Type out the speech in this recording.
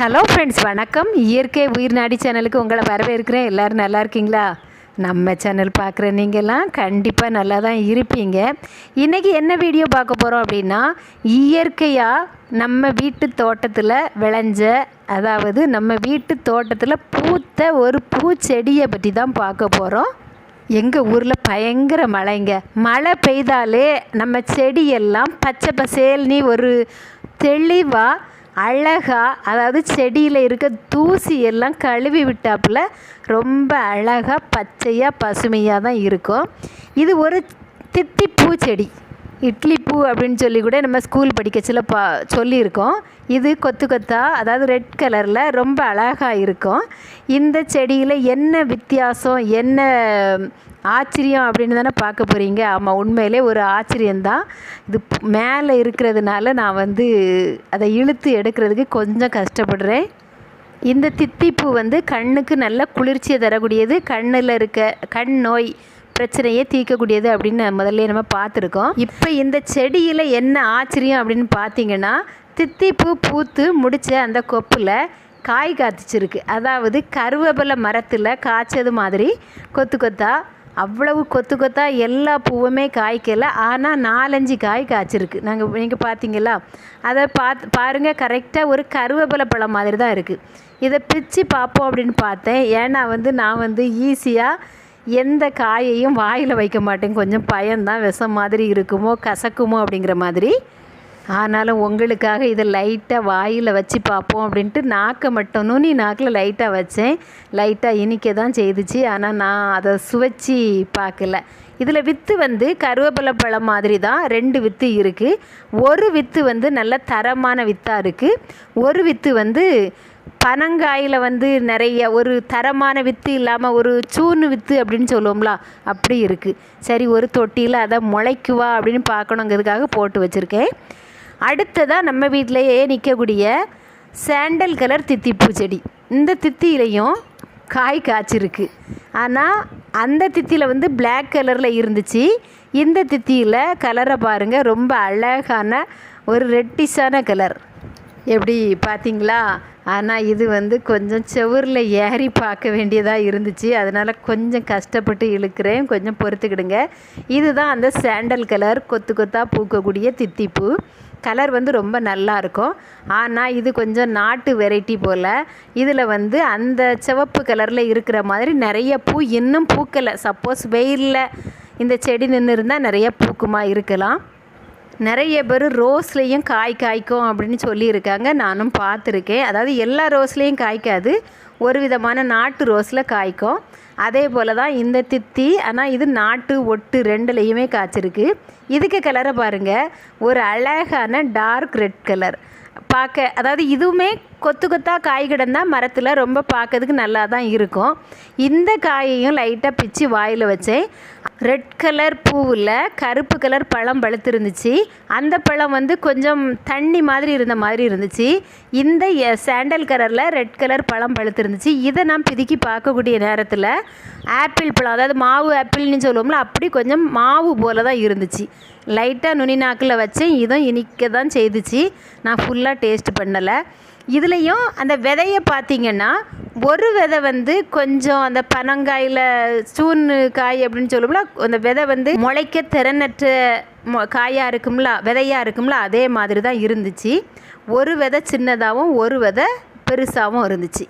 Hello friends வணக்கம். இயற்கை உயிர் நாடி சேனலுக்கு உங்களை வரவேற்கிறேன். எல்லோரும் நல்லா இருக்கீங்களா? நம்ம சேனல் பார்க்குற நீங்கள்லாம் கண்டிப்பாக நல்லா தான் இருப்பீங்க. இன்றைக்கி என்ன வீடியோ பார்க்க போகிறோம் அப்படின்னா இயற்கையாக நம்ம வீட்டு தோட்டத்தில் விளைஞ்ச அதாவது நம்ம வீட்டு தோட்டத்தில் பூத்த ஒரு பூச்செடியை பற்றி தான் பார்க்க போகிறோம் எங்கள் ஊரில் பயங்கர மழைங்க. மழை பெய்தாலே நம்ம செடியெல்லாம் பச்சை பசேல்னி ஒரு தெளிவாக அழகாக அதாவது செடியில் இருக்க தூசி எல்லாம் கழுவி விட்டாப்புல ரொம்ப அழகாக பச்சையாக பசுமையாக தான் இருக்கும். இது ஒரு தித்திப்பூ செடி. இட்லி பூ அப்படின்னு சொல்லி கூட நம்ம ஸ்கூல் படிக்கச்சில் பா சொல்லியிருக்கோம். இது கொத்து கொத்தா அதாவது ரெட் கலரில் ரொம்ப அழகாக இருக்கும். இந்த செடியில் என்ன வித்தியாசம் என்ன ஆச்சரியம் அப்படின்னு தானே பார்க்க போகிறீங்க ஆமாம் உண்மையிலே ஒரு ஆச்சரியந்தான் இது மேலே இருக்கிறதுனால நான் வந்து அதை இழுத்து எடுக்கிறதுக்கு கொஞ்சம் கஷ்டப்படுறேன். இந்த தித்திப்பூ வந்து கண்ணுக்கு நல்ல குளிர்ச்சியை தரக்கூடியது. கண்ணில் இருக்க கண் நோய் பிரச்சனையே தீர்க்கக்கூடியது அப்படின்னு முதல்ல நம்ம பார்த்துருக்கோம். இப்போ இந்த செடியில் என்ன ஆச்சரியம் அப்படின்னு பார்த்தீங்கன்னா தித்திப்பூ பூத்து முடித்த அந்த கொப்பில் காய் காய்ச்சிருக்கு. அதாவது கருவேப்பிலை மரத்தில் காய்ச்சது மாதிரி கொத்து கொத்தா அவ்வளவு கொத்து கொத்தா எல்லா பூவுமே காய்க்கல. ஆனால் நாலஞ்சு காய் காய்ச்சிருக்கு. நாங்கள் நீங்கள் பார்த்தீங்களா? அதை பார்த்து பாருங்கள் கரெக்டாக ஒரு கருவேப்பிலை பழம் மாதிரி தான் இருக்குது இதை பிச்சு பார்ப்போம் அப்படின்னு பார்த்தேன். ஏன்னா வந்து நான் வந்து ஈஸியாக எந்த காயையும் வாயில் வைக்க மாட்டேன். கொஞ்சம் பயம்தான். விஷம் மாதிரி இருக்குமோ கசக்குமோ அப்படிங்கிற மாதிரி. ஆனாலும் உங்களுக்காக இதை லைட்டாக வாயில் வச்சு பார்ப்போம் அப்படின்ட்டு நாக்கை மட்டும் நுனி நாக்கில் லைட்டாக வச்சேன். லைட்டாக இனிக்க தான் செய்துச்சு. ஆனால் நான் அதை சுவைச்சி பார்க்கல. இதில் வித்து வந்து கருவேப்பிலை பழம் மாதிரி தான் ரெண்டு வித்து இருக்குது ஒரு வித்து வந்து நல்ல தரமான வித்தாக இருக்குது ஒரு வித்து வந்து பனங்காயில் வந்து நிறைய ஒரு தரமான வித்து இல்லாமல் ஒரு சூன்னு வித்து அப்படின்னு சொல்லுவோம்ல அப்படி இருக்குது சரி ஒரு தொட்டியில் அதை முளைக்குவா அப்படின்னு பார்க்கணுங்கிறதுக்காக போட்டு வச்சுருக்கேன். அடுத்ததாக நம்ம வீட்டிலையே நிற்கக்கூடிய சாண்டல் கலர் தித்திப்பூ செடி இந்த தித்தியிலையும் காய் காய்ச்சிருக்கு. ஆனால் அந்த தித்தியில் வந்து பிளாக் கலரில் இருந்துச்சு. இந்த தித்தியில் கலரை பாருங்கள் ரொம்ப அழகான ஒரு ரெட்டிஷான கலர் எப்படி பார்த்தீங்களா? ஆனால் இது வந்து கொஞ்சம் செவரில் ஏறி பார்க்க வேண்டியதாக இருந்துச்சு. அதனால் கொஞ்சம் கஷ்டப்பட்டு இழுக்கிறேன். கொஞ்சம் பொறுத்துக்கிடுங்க. இதுதான் அந்த சாண்டல் கலர் கொத்து கொத்தாக பூக்கக்கூடிய தித்திப்பூ. கலர் வந்து ரொம்ப நல்லா இருக்கும். ஆனால் இது கொஞ்சம் நாட்டு வெரைட்டி போல். இதில் வந்து அந்த சிவப்பு கலரில் இருக்கிற மாதிரி நிறைய பூ இன்னும் பூக்கலை. சப்போஸ் வெயிலில் இந்த செடி நின்று இருந்தால் நிறைய பூக்குமா இருக்கலாம். நிறைய பேர் ரோஸ்லேயும் காய் காய்க்கும் அப்படின்னு சொல்லியிருக்காங்க. நானும் பார்த்துருக்கேன். அதாவது எல்லா ரோஸ்லேயும் காய்க்காது. ஒரு விதமான நாட்டு ரோஸில் காய்க்கும். அதே போல் தான் இந்த தித்தி ஆனால் இது நாட்டு ஒட்டு ரெண்டுலேயுமே காய்ச்சிருக்கு. இதுக்கு கலரை பாருங்கள் ஒரு அழகான டார்க் ரெட் கலர் பார்க்க அதாவது இதுவுமே கொத்து கொத்தாக காய் கிடந்தால் மரத்தில் ரொம்ப பார்க்கறதுக்கு நல்லா தான் இருக்கும். இந்த காயையும் லைட்டாக பிச்சு வாயில் வச்சேன். ரெட் கலர் பூவில் கருப்பு கலர் பழம் பழுத்திருந்துச்சு. அந்த பழம் வந்து கொஞ்சம் தண்ணி மாதிரி இருந்த மாதிரி இருந்துச்சு. இந்த சாண்டல் கலரில் ரெட் கலர் பழம் பழுத்திருந்துச்சு. இதை நான் பிதுக்கி பார்க்கக்கூடிய நேரத்தில் ஆப்பிள் பழம் அதாவது மாவு ஆப்பிள்னு சொல்லுவோம்ல அப்படி கொஞ்சம் மாவு போல தான் இருந்துச்சு. லைட்டாக நுனி நாக்கில் வச்சேன் இதுவும் இனிக்க தான் செய்துச்சு. நான் ஃபுல்லாக டேஸ்ட் பண்ணலை. இதுலேயும் அந்த விதையை பார்த்தீங்கன்னா ஒரு விதை வந்து கொஞ்சம் அந்த பனங்காயில் சூன்னு காய் அப்படின்னு சொல்லுவோம்ல அந்த விதை வந்து முளைக்க திறனற்ற மொ காயாக இருக்கும்ல விதையாக இருக்கும்ல அதே மாதிரி தான் இருந்துச்சு. ஒரு விதை சின்னதாகவும் ஒரு விதை பெருசாகவும் இருந்துச்சு.